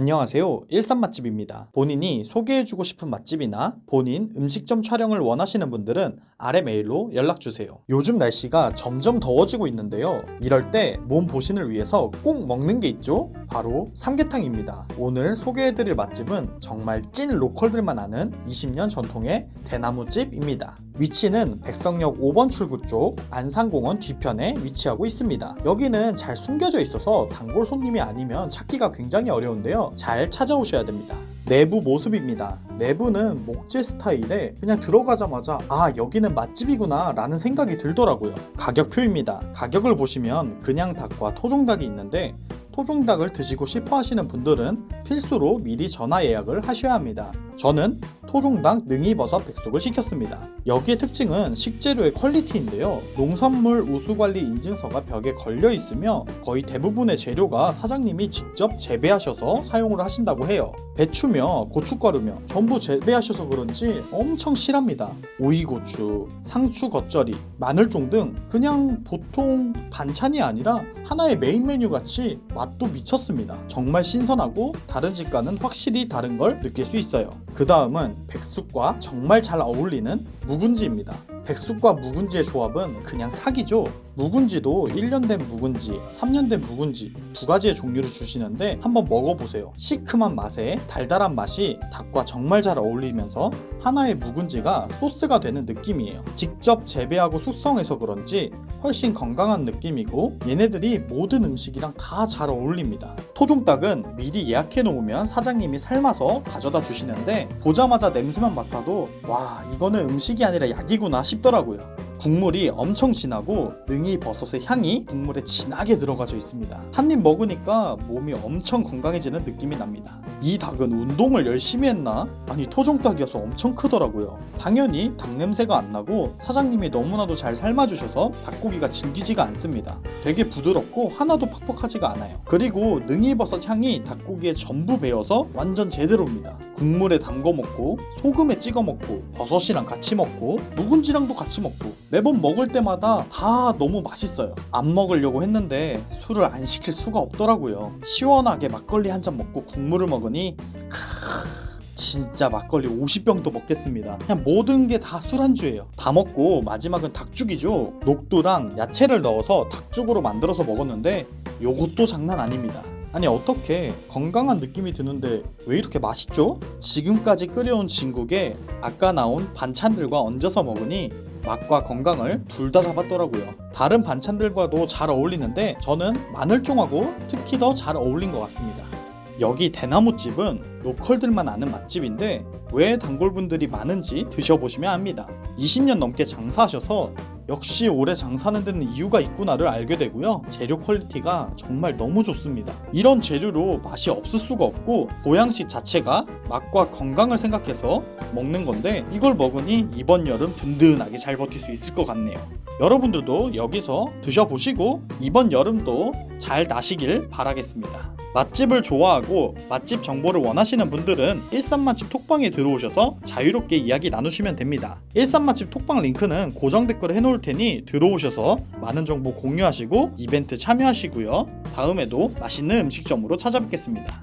안녕하세요. 일산 맛집입니다. 본인이 소개해주고 싶은 맛집이나 본인 음식점 촬영을 원하시는 분들은 아래 메일로 연락주세요. 요즘 날씨가 점점 더워지고 있는데요. 이럴 때 몸 보신을 위해서 꼭 먹는 게 있죠? 바로 삼계탕입니다. 오늘 소개해드릴 맛집은 정말 찐 로컬들만 아는 20년 전통의 대나무집입니다. 위치는 백성역 5번 출구 쪽 안산공원 뒤편에 위치하고 있습니다. 여기는 잘 숨겨져 있어서 단골 손님이 아니면 찾기가 굉장히 어려운데요. 잘 찾아오셔야 됩니다. 내부 모습입니다. 내부는 목재 스타일에 그냥 들어가자마자 아 여기는 맛집이구나 라는 생각이 들더라고요. 가격표입니다. 가격을 보시면 그냥 닭과 토종닭이 있는데 토종닭을 드시고 싶어 하시는 분들은 필수로 미리 전화 예약을 하셔야 합니다. 저는 토종닭 능이버섯 백숙을 시켰습니다. 여기의 특징은 식재료의 퀄리티인데요. 농산물 우수관리 인증서가 벽에 걸려 있으며 거의 대부분의 재료가 사장님이 직접 재배하셔서 사용을 하신다고 해요. 배추며 고춧가루며 전부 재배하셔서 그런지 엄청 실합니다. 오이고추, 상추 겉절이, 마늘종 등 그냥 보통 반찬이 아니라 하나의 메인 메뉴 같이 맛도 미쳤습니다. 정말 신선하고 다른 집과는 확실히 다른 걸 느낄 수 있어요. 그 다음은 백숙과 정말 잘 어울리는 묵은지입니다. 백숙과 묵은지의 조합은 그냥 사기죠. 묵은지도 1년 된 묵은지, 3년 된 묵은지 두 가지의 종류를 주시는데 한번 먹어보세요. 시큼한 맛에 달달한 맛이 닭과 정말 잘 어울리면서 하나의 묵은지가 소스가 되는 느낌이에요. 직접 재배하고 숙성해서 그런지 훨씬 건강한 느낌이고 얘네들이 모든 음식이랑 다 잘 어울립니다. 토종닭은 미리 예약해 놓으면 사장님이 삶아서 가져다 주시는데 보자마자 냄새만 맡아도 와 이거는 음식이 아니라 약이구나 싶더라고요. 국물이 엄청 진하고 능이 버섯의 향이 국물에 진하게 들어가져 있습니다. 한 입 먹으니까 몸이 엄청 건강해지는 느낌이 납니다. 이 닭은 운동을 열심히 했나? 아니 토종닭이어서 엄청 크더라고요. 당연히 닭 냄새가 안 나고 사장님이 너무나도 잘 삶아주셔서 닭고기가 질기지가 않습니다. 되게 부드럽고 하나도 퍽퍽하지가 않아요. 그리고 능이버섯 향이 닭고기에 전부 배어서 완전 제대로입니다. 국물에 담궈 먹고 소금에 찍어 먹고 버섯이랑 같이 먹고 묵은지랑도 같이 먹고 매번 먹을 때마다 다 너무 맛있어요. 안 먹으려고 했는데 술을 안 시킬 수가 없더라고요. 시원하게 막걸리 한 잔 먹고 국물을 먹 으니 크... 진짜 막걸리 50병도 먹겠습니다. 그냥 모든 게 다 술안주예요. 다 먹고 마지막은 닭죽이죠. 녹두랑 야채를 넣어서 닭죽으로 만들어서 먹었는데 요것도 장난 아닙니다. 아니 어떻게 건강한 느낌이 드는데 왜 이렇게 맛있죠? 지금까지 끓여온 진국에 아까 나온 반찬들과 얹어서 먹으니 맛과 건강을 둘 다 잡았더라고요. 다른 반찬들과도 잘 어울리는데 저는 마늘종하고 특히 더 잘 어울린 것 같습니다. 여기 대나무집은 로컬들만 아는 맛집인데 왜 단골분들이 많은지 드셔보시면 압니다. 20년 넘게 장사하셔서 역시 오래 장사하는 데는 이유가 있구나를 알게 되고요. 재료 퀄리티가 정말 너무 좋습니다. 이런 재료로 맛이 없을 수가 없고 보양식 자체가 맛과 건강을 생각해서 먹는 건데 이걸 먹으니 이번 여름 든든하게 잘 버틸 수 있을 것 같네요. 여러분들도 여기서 드셔보시고 이번 여름도 잘 나시길 바라겠습니다. 맛집을 좋아하고 맛집 정보를 원하시는 분들은 일산 맛집 톡방에 들어오셔서 자유롭게 이야기 나누시면 됩니다. 일산 맛집 톡방 링크는 고정 댓글에 해놓을 테니 들어오셔서 많은 정보 공유하시고 이벤트 참여하시고요. 다음에도 맛있는 음식점으로 찾아뵙겠습니다.